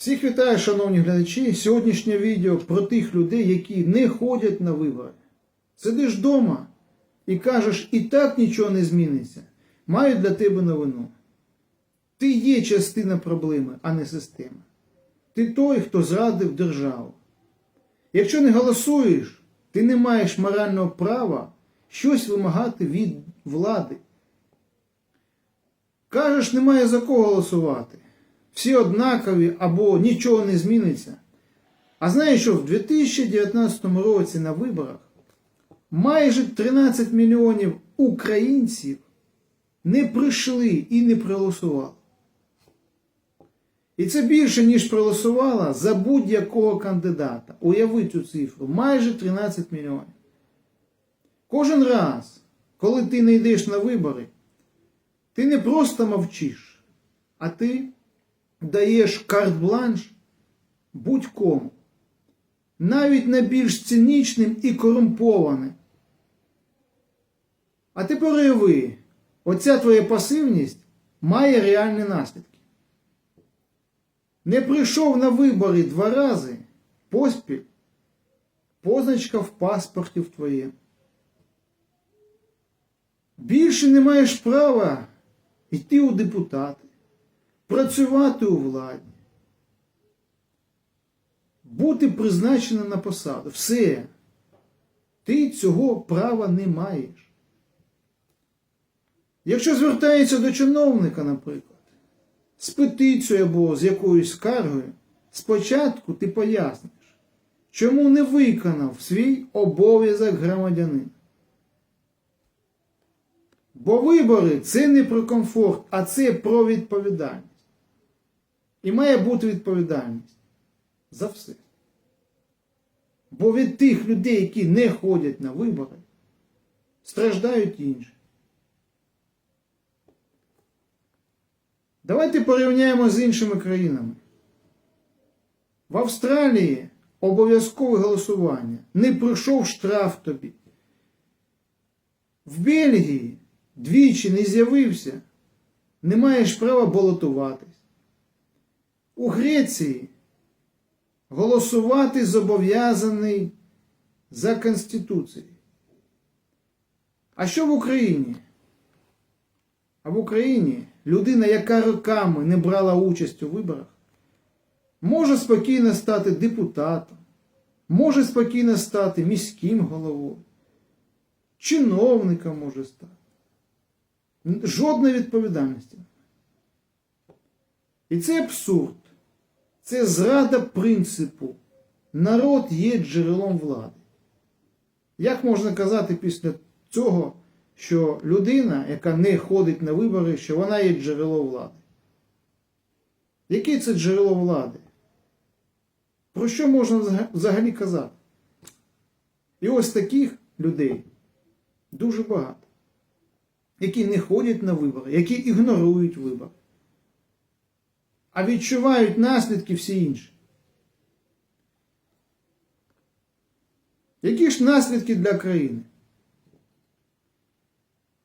Всіх вітаю, шановні глядачі. Сьогоднішнє відео про тих людей, які не ходять на вибори. Сидиш вдома і кажеш, і так нічого не зміниться. Маю для тебе новину. Ти є частина проблеми, а не система. Ти той, хто зрадив державу. Якщо не голосуєш, ти не маєш морального права щось вимагати від влади. Кажеш, немає за кого голосувати. Всі однакові або нічого не зміниться. А знаєш, що в 2019 році на виборах майже 13 мільйонів українців не прийшли і не проголосували. І це більше, ніж проголосувала за будь-якого кандидата. Уяви цю цифру. Майже 13 мільйонів. Кожен раз, коли ти не йдеш на вибори, ти не просто мовчиш, а ти даєш карт-бланш будь-кому. Навіть найбільш цинічним і корумпованим. А тепер уяви, оця твоя пасивність має реальні наслідки. Не прийшов на вибори два рази поспіль, позначка в паспорті в твоєму. Більше не маєш права йти у депутати, працювати у владі, бути призначеним на посаду. Все. Ти цього права не маєш. Якщо звертається до чиновника, наприклад, з петицією або з якоюсь скаргою, спочатку ти поясниш, чому не виконав свій обов'язок громадянина. Бо вибори це не про комфорт, а це про відповідальність. І має бути відповідальність за все. Бо від тих людей, які не ходять на вибори, страждають інші. Давайте порівняємо з іншими країнами. В Австралії обов'язкове голосування. Не пройшов штраф тобі. В Бельгії двічі не з'явився, не маєш права балотуватись. У Греції голосувати зобов'язаний за Конституцією. А що в Україні? А в Україні людина, яка роками не брала участь у виборах, може спокійно стати депутатом, може спокійно стати міським головою, чиновником може стати. Жодної відповідальності. І це абсурд. Це зрада принципу. Народ є джерелом влади. Як можна казати після цього, що людина, яка не ходить на вибори, що вона є джерело влади? Яке це джерело влади? Про що можна взагалі казати? І ось таких людей дуже багато які не ходять на вибори, які ігнорують вибори, а відчувають наслідки всі інші. Які ж наслідки для країни?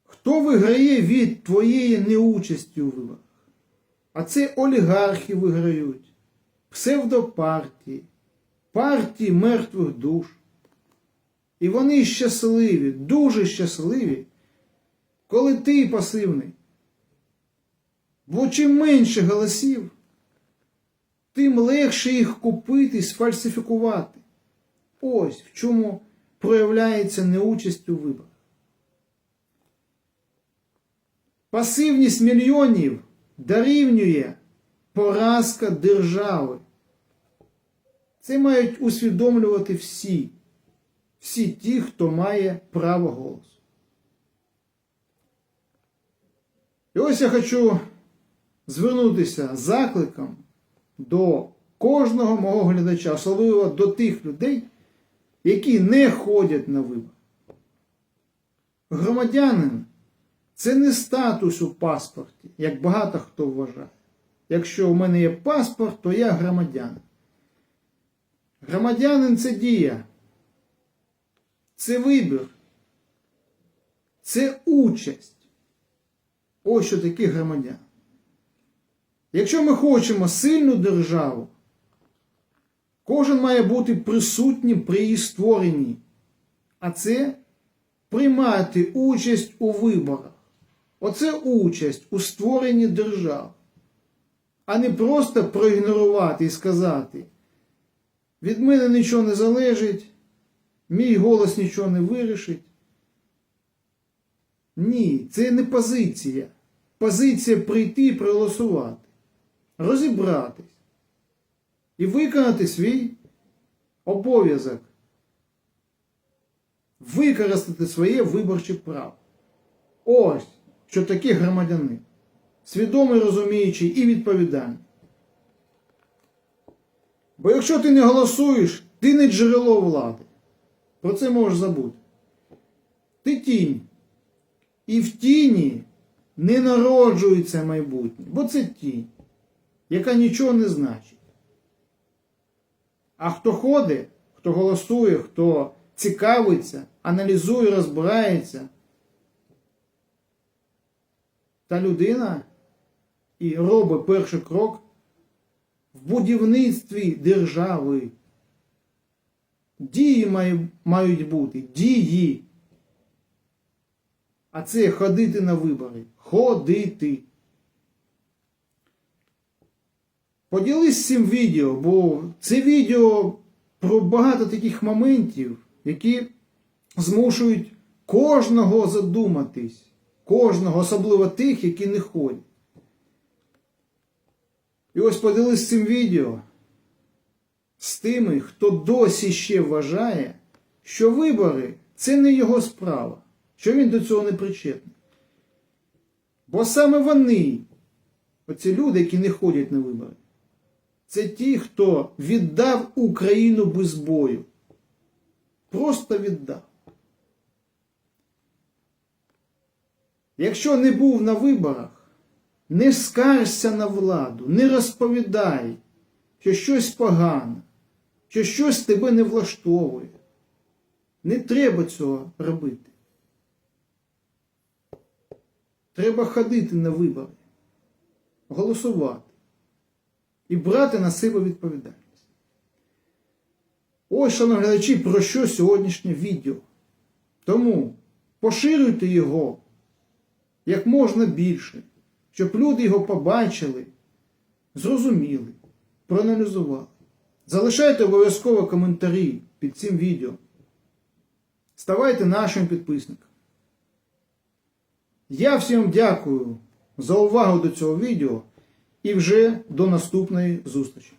Хто виграє від твоєї неучасті у виборах? А це олігархи виграють, псевдопартії, партії мертвих душ. І вони щасливі, дуже щасливі коли ти пасивний. Бо чим менше голосів, тим легше їх купити і сфальсифікувати. Ось в чому проявляється неучасть у виборах. Пасивність мільйонів дорівнює поразка держави. Це мають усвідомлювати всі, всі ті, хто має право голосу. І ось я хочу звернутися закликом до кожного мого глядача, особливо до тих людей, які не ходять на вибори. Громадянин це не статус у паспорті, як багато хто вважає. Якщо у мене є паспорт, то я громадянин. Громадянин це дія, це вибір, це участь. Ось що таке громадян. Якщо ми хочемо сильну державу, Кожен має бути присутнім при її створенні. А це приймати участь у виборах. Оце участь у створенні держав. А не просто проігнорувати і сказати: від мене нічого не залежить, мій голос нічого не вирішить. Ні, це не позиція. Позиція прийти і проголосувати, розібратись і виконати свій обов'язок, використати своє виборче право. Ось що таке громадянин. Свідомий, розуміючий і відповідальний. Бо якщо ти не голосуєш, ти не джерело влади. Про це можеш забути. Ти тінь. І в тіні не народжується майбутнє, бо це тінь, яка нічого не значить. А хто ходить, хто голосує, хто цікавиться, аналізує, розбирається, та людина і робить перший крок в будівництві держави. Дії мають бути, дії. А це ходити на вибори. Ходити. Поділись цим відео, бо це відео про багато таких моментів, які змушують кожного задуматись. Кожного, особливо тих, які не ходять. І ось поділись цим відео з тими, хто досі ще вважає, що вибори це не його справа, що він до цього не причетний. Бо саме вони, оці люди, які не ходять на вибори, це ті, хто віддав Україну без бою. Просто віддав. Якщо не був на виборах, не скаржся на владу, не розповідай, що щось погано, що щось тебе не влаштовує. Не треба цього робити. Треба ходити на вибори, голосувати і брати на себе відповідальність. Ось, шановні глядачі, про що сьогоднішнє відео. Тому поширюйте його як можна більше, щоб люди його побачили, зрозуміли, проаналізували. Залишайте обов'язково коментарі під цим відео. Ставайте нашим підписником. Я всім дякую за увагу до цього відео і вже до наступної зустрічі.